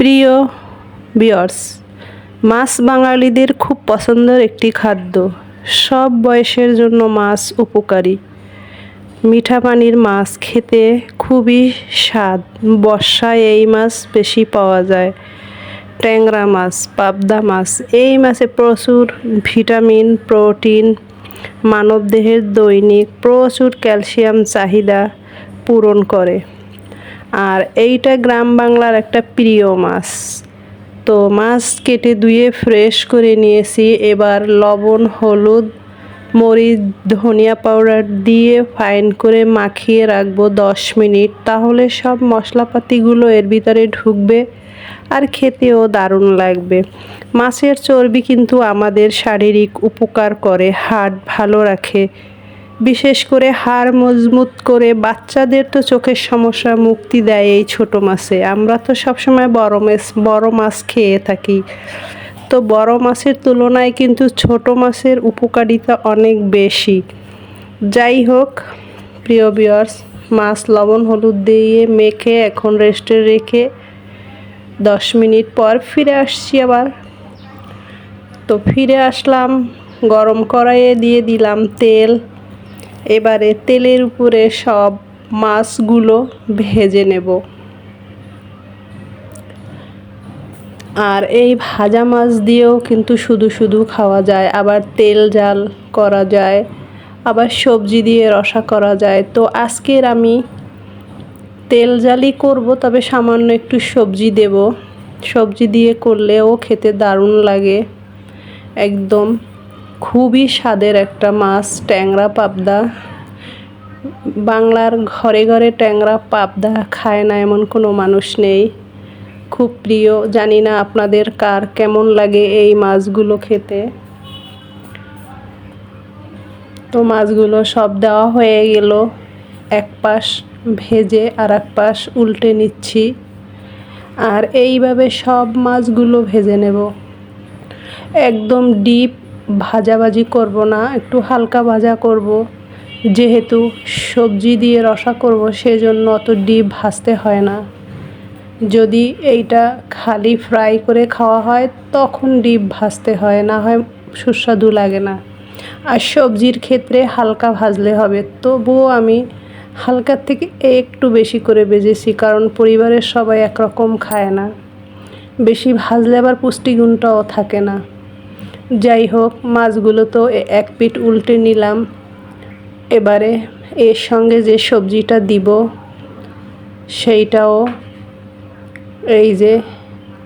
প্রিয় বিয়ার্স, মাছ বাঙালিদের খুব পছন্দের একটি খাদ্য। সব বয়সের জন্য মাছ উপকারী। মিঠা পানির মাছ খেতে খুবই স্বাদ। বর্ষায় এই মাছ বেশি পাওয়া যায়। ট্যাংরা মাছ, পাবদা মাছ, এই মাছে প্রচুর ভিটামিন, প্রোটিন, মানবদেহের দৈনিক প্রচুর ক্যালসিয়াম চাহিদা পূরণ করে। আর এইটা গ্রাম বাংলার একটা প্রিয় মাছ। তো মাছ কেটে ধুয়ে ফ্রেশ করে নিয়েছি। এবার লবণ, হলুদ, মরিচ, ধনিয়া পাউডার দিয়ে ফাইন করে মাখিয়ে রাখব দশ মিনিট। তাহলে সব মশলাপাতিগুলো এর ভিতরে ঢুকবে আর খেতেও দারুণ লাগবে। মাছের চর্বি কিন্তু আমাদের শারীরিক উপকার করে, হাড় ভালো রাখে। বিশেষ করে হাড় মজবুত করে বাচ্চাদের তো চোখের সমস্যা মুক্তি দেয় এই ছোট মাছে। আমরা তো সবসময় বড় মাছ বড় মাছ খেয়ে থাকি। তো বড় মাছের তুলনায় কিন্তু ছোট মাছের উপকারিতা অনেক বেশি। যাই হোক, প্রিয় বিয়ার্স মাছ লবণ হলুদ দিয়ে মেখে এখন রেস্টে রেখে দশ মিনিট পর ফিরে আসছি আবার। তো ফিরে আসলাম, গরম কড়াইয়ে দিয়ে দিলাম তেল। এবারে তেলের উপরে সব মাছগুলো ভেজে নেব। আর এই ভাজা মাছ দিয়েও কিন্তু শুধু শুধু খাওয়া যায়, আবার তেল জাল করা যায়, আবার সবজি দিয়ে রসা করা যায়। তো আজকের আমি তেল জালই করব, তবে সামান্য একটু সবজি দেব। সবজি দিয়ে করলেও খেতে দারুণ লাগে, একদম। খুবই স্বাদের একটা মাছ, ট্যাংরা পাবদা। বাংলার ঘরে ঘরে ট্যাংরা পাবদা খায় না এমন কোনো মানুষ নেই। খুব প্রিয়, জানি না আপনাদের কার কেমন লাগে এই মাছগুলো খেতে। তো মাছগুলো সব দেওয়া হয়ে গেল। এক পাশ ভেজে আর এক পাশ উল্টে নিচ্ছি। আর এইভাবে সব মাছগুলো ভেজে নেব। একদম ডিপ ভাজাভাজি করব না, একটু হালকা ভাজা করব। যেহেতু সবজি দিয়ে রসা করব, সেজন্য অত ডিপ ভাজতে হয় না। যদি এইটা খালি ফ্রাই করে খাওয়া হয়, তখন ডিপ ভাজতে হয়, না হয় সুস্বাদু লাগে না। আর সবজির ক্ষেত্রে হালকা ভাজলে হবে, তবুও আমি হালকার থেকে একটু বেশি করে বেজেছি কারণ পরিবারের সবাই একরকম খায় না। বেশি ভাজলে আবার পুষ্টিগুণটাও থাকে না। যাই হোক মাছগুলো তো এক পিঠ উল্টে নিলাম। এবারে এর সঙ্গে যে সবজিটা দিব, সেইটাও এই যে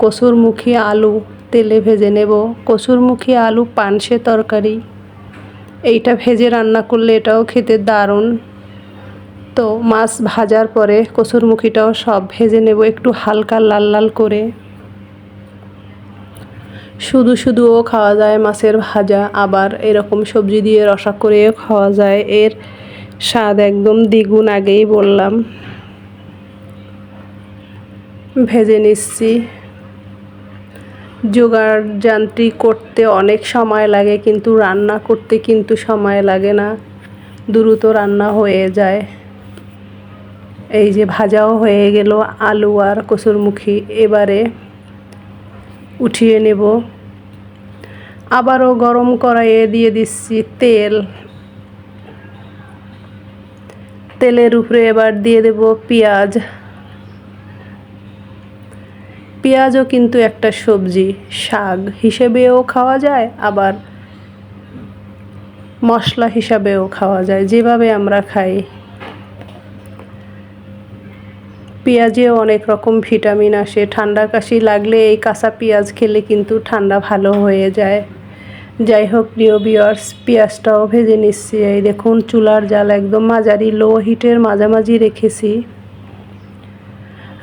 কসুরমুখী আলু তেলে ভেজে নেব। কসুরমুখী আলু পানসে তরকারি, এইটা ভেজে রান্না করলে এটাও খেতে দারুণ। তো মাছ ভাজার পরে কসুরমুখীটাও সব ভেজে নেব একটু হালকা লাল লাল করে। শুধু শুধুও খাওয়া যায় মাছের ভাজা, আবার এরকম সবজি দিয়ে রসা করেও খাওয়া যায়। এর স্বাদ একদম দ্বিগুণ আগেই বললাম। ভেজে নিচ্ছি। জোগাড় যান্ত্রিক করতে অনেক সময় লাগে, কিন্তু রান্না করতে কিন্তু সময় লাগে না। দ্রুত রান্না হয়ে যায়। এই যে ভাজাও হয়ে গেল আলু আর কসুরমুখী এবারে উঠিয়ে নেব। আবারও গরম কড়াইয়ে দিয়ে দিচ্ছি তেল। তেলের উপরে এবার দিয়ে দেব পেঁয়াজ। পেঁয়াজও কিন্তু একটা সবজি, শাক হিসেবেও খাওয়া যায়, আবার মশলা হিসাবেও খাওয়া যায়, যেভাবে আমরা খাই। পেঁয়াজেও অনেক রকম ভিটামিন আসে, ঠান্ডা কাশি লাগলে এই কাঁচা পেঁয়াজ খেলে কিন্তু ঠান্ডা ভালো হয়ে যায়। যাই হোক প্রিয় বিয়ার্স পেঁয়াজটাও ভেজে নিচ্ছি। এই দেখুন, চুলার জাল একদম মাঝারি লো হিটের মাঝামাঝি রেখেছি।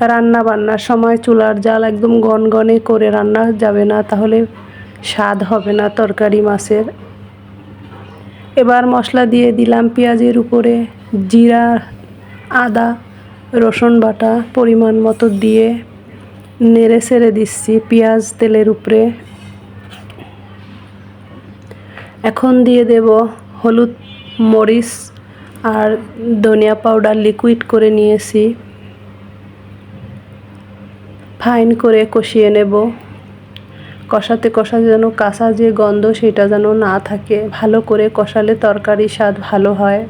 রান্না বান্নার সময় চুলার জাল একদম গনগনে করে রান্না যাবে না, তাহলে স্বাদ হবে না তরকারি মাছের। এবার মশলা দিয়ে দিলাম পেঁয়াজের উপরে জিরা, আদা, রসুন বাটা, পরিমাণ মতো দিয়ে নেড়ে সেড়ে দিচ্ছি পেঁয়াজ তেলের উপরে। এখন দিয়ে দেব হলুদ মরিচ আর ধনিয়া পাউডার লিকুইড করে নিয়েছি। ফাইন করে কষিয়ে নেব। কষাতে কষাতে যেন কাঁচা যে গন্ধ সেটা যেন না থাকে। ভালো করে কষালে তরকারি স্বাদ ভালো হয়।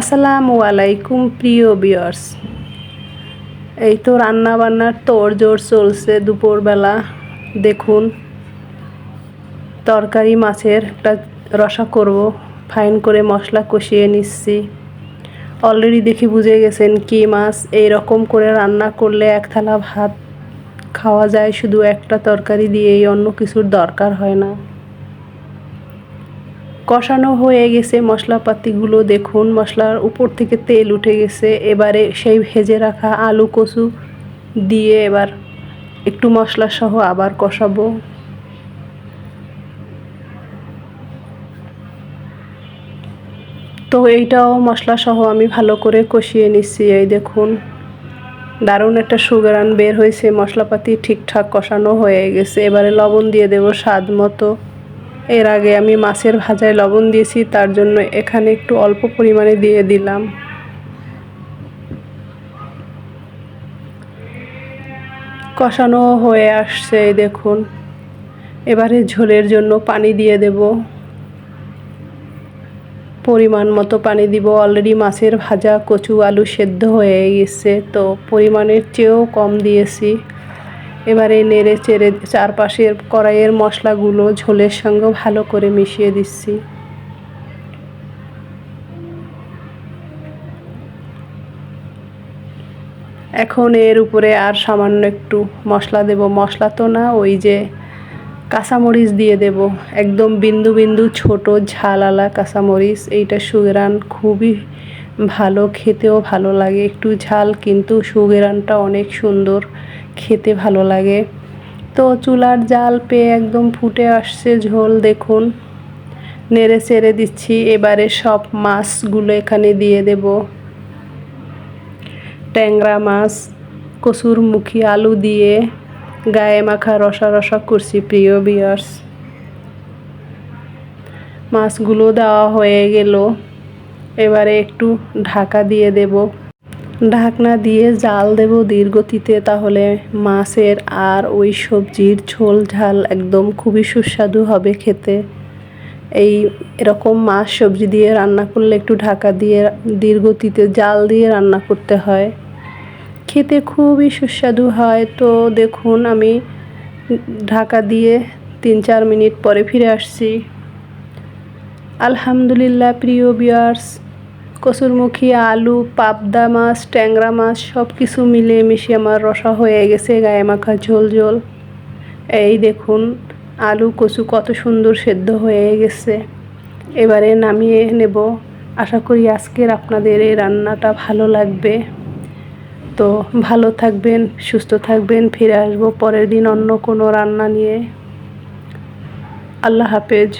আসসালামু আলাইকুম প্রিয় বিয়ার্স এই তো রান্না বান্নার জোর চলছে দুপুরবেলা। দেখুন তরকারি, মাছের একটা রসা করব। ফাইন করে মশলা কষিয়ে নিচ্ছি। অলরেডি দেখি বুঝে গেছেন কি মাছ। এই রকম করে রান্না করলে এক থালা ভাত খাওয়া যায়। শুধু একটা তরকারি দিয়েই অন্য কিছুর দরকার হয় না। কষানো হয়ে গেছে মশলাপাতিগুলো। দেখুন, মশলার উপর থেকে তেল উঠে গেছে। এবারে সেই ভেজে রাখা আলু কচু দিয়ে এবার একটু মশলা সহ আবার কষাবো। তো এইটাও মশলা সহ আমি ভালো করে কষিয়ে নিচ্ছি, এই দেখুন। দারুণ একটা সুগারান বের হয়েছে, মশলাপাতি ঠিকঠাক কষানো হয়ে গেছে। এবারে লবণ দিয়ে দেব স্বাদ মতো। এর আগে আমি মাছের ভাজায় লবণ দিয়েছি, তার জন্য এখানে একটু অল্প পরিমাণে দিয়ে দিলাম। কষানো হয়ে আসছে দেখুন। এবারে ঝোলের জন্য পানি দিয়ে দেব। পরিমাণ মতো পানি দিব। অলরেডি মাছের ভাজা কচু আলু সেদ্ধ হয়ে গেছে, তো পরিমাণের চেয়েও কম দিয়েছি। এবারে নেড়ে চেড়ে চারপাশের কড়াইয়ের মশলাগুলো ঝোলের সঙ্গে ভালো করে মিশিয়ে দিচ্ছি। এখন এর উপরে আর সামান্য একটু মশলা দেব। মশলা তো না, ওই যে কাঁচামরিচ দিয়ে দেব। একদম বিন্দু বিন্দু ছোট ঝালালা কাঁচামরিচ। এইটা সুগেরান খুবই ভালো, খেতেও ভালো লাগে। একটু ঝাল, কিন্তু সুগেরানটা অনেক সুন্দর, খেতে ভালো লাগে। তো চুলার জাল পেয়ে একদম ফুটে আসছে ঝোল, দেখুন। নেড়ে চেড়ে দিচ্ছি, এবারে সব মাছগুলো এখানে দিয়ে দেব। ট্যাংরা মাছ কসুর মুখী আলু দিয়ে। গায়ে মাখা রসা রসা করছি, প্রিয় বিয়ার্স মাছগুলো দেওয়া হয়ে গেল। এবারে একটু ঢাকা দিয়ে দেব। ঢাকনা দিয়ে জাল দেব দীর্ঘতিতে, তাহলে মাছের আর ওই সবজির ঝোল ঝাল একদম খুবই সুস্বাদু হবে খেতে। এই এরকম মাছ সবজি দিয়ে রান্না করলে একটু ঢাকা দিয়ে দীর্ঘতিতে জাল দিয়ে রান্না করতে হয়। খেতে খুবই সুস্বাদু হয়। তো দেখুন, আমি ঢাকা দিয়ে তিন চার মিনিট পরে ফিরে আসছি। আলহামদুলিল্লাহ, প্রিয় বিয়ার্স কসুরমুখী আলু, পাবদা মাছ, ট্যাংরা মাছ সব কিছু মিলে মিশিয়ে আমার রসা হয়ে গেছে, গায়ে মাখা ঝোল ঝোল। এই দেখুন, আলু, কচু কত সুন্দর সেদ্ধ হয়ে গেছে। এবারে নামিয়ে নেব। আশা করি আজকের আপনাদের এই রান্নাটা ভালো লাগবে। তো ভালো থাকবেন, সুস্থ থাকবেন, ফিরে আসব পরের দিন অন্য কোনো রান্না নিয়ে। আল্লাহ হাফেজ।